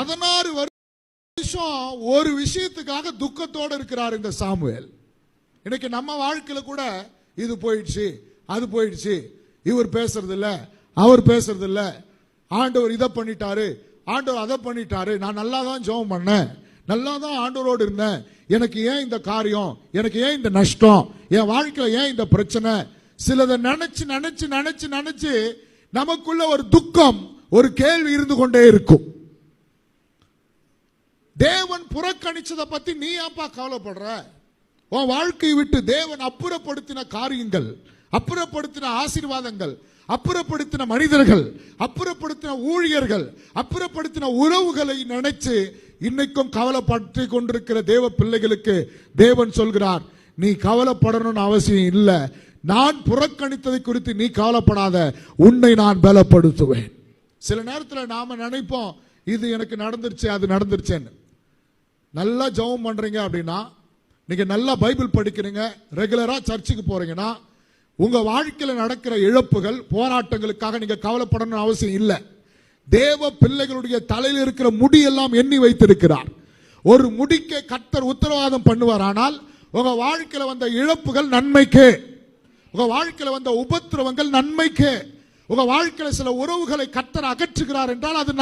பதினாறு வருஷம் ஒரு விஷயத்துக்காக துக்கத்தோடு இருக்கிறார் இந்த சாமுவேல். இன்னைக்கு நம்ம வாழ்க்கையில் கூட இது போயிடுச்சு அது போயிடுச்சு. இவர் பேசுறது இல்ல அவர் பேசுறது இல்ல ஆண்டவர் இதை பண்ணிட்டாரு ஆண்டவர் அதை பண்ணிட்டாரு. நான் நல்லா தான் ஜெபம் பண்ணேன் நல்லா தான் ஆண்டவரோடு இருந்தேன். எனக்கு ஏன் இந்த காரியம் எனக்கு ஏன் இந்த நஷ்டம் என் வாழ்க்கையில் ஏன் இந்த பிரச்சனை? சிலதை நினைச்சு நினைச்சு நினைச்சு நினைச்சு நமக்குள்ள ஒரு துக்கம் ஒரு கேள்வி இருந்து கொண்டே இருக்கும். தேவன் புறக்கணிச்சதை பத்தி நீ ஏன்பா கவலைப்படுற? உன் வாழ்க்கையை விட்டு தேவன் அப்புறப்படுத்தின காரியங்கள் அப்புறப்படுத்தின ஆசீர்வாதங்கள் அப்புறப்படுத்தின மனிதர்கள் அப்புறப்படுத்தின ஊழியர்கள் அப்புறப்படுத்தின உறவுகளை நினைச்சு இன்னைக்கும் கவலைப்பட்டு கொண்டிருக்கிற தேவ பிள்ளைகளுக்கு தேவன் சொல்கிறார் நீ கவலைப்படணும்னு அவசியம் இல்லை. நான் புறக்கணித்ததை குறித்து நீ கவலைப்படாத. உன்னை நான் பலப்படுத்துவேன். சில நேரத்தில் நாம நினைப்போம் இது எனக்கு நடந்துருச்சு அது நடந்துருச்சேன்னு. நல்லா ஜெபம் பண்ணுறீங்க அப்படின்னா நீங்கள் நல்லா பைபிள் படிக்கிறீங்க ரெகுலராக சர்ச்சுக்கு போகிறீங்கன்னா உங்கள் வாழ்க்கையில் நடக்கிற இழப்புகள் போராட்டங்களுக்காக நீங்கள் கவலைப்படணும்னு அவசியம் இல்லை. தேவ பிள்ளைகளுடைய தலையில் இருக்கிற முடியெல்லாம் எண்ணி வைத்திருக்கிறார். ஒரு முடிக்க கர்த்தர் உத்தரவாதம் பண்ணுவார் ஆனால் உங்க வாழ்க்கையில வந்த இழப்புகள் நன்மைக்கு. உங்க வாழ்க்கையில வந்த உபத்திரவங்கள் நன்மைக்கு. உங்க வாழ்க்கையில சில உறவுகளை கர்த்தர் அகற்றுகிறார் என்றால் அது நல்ல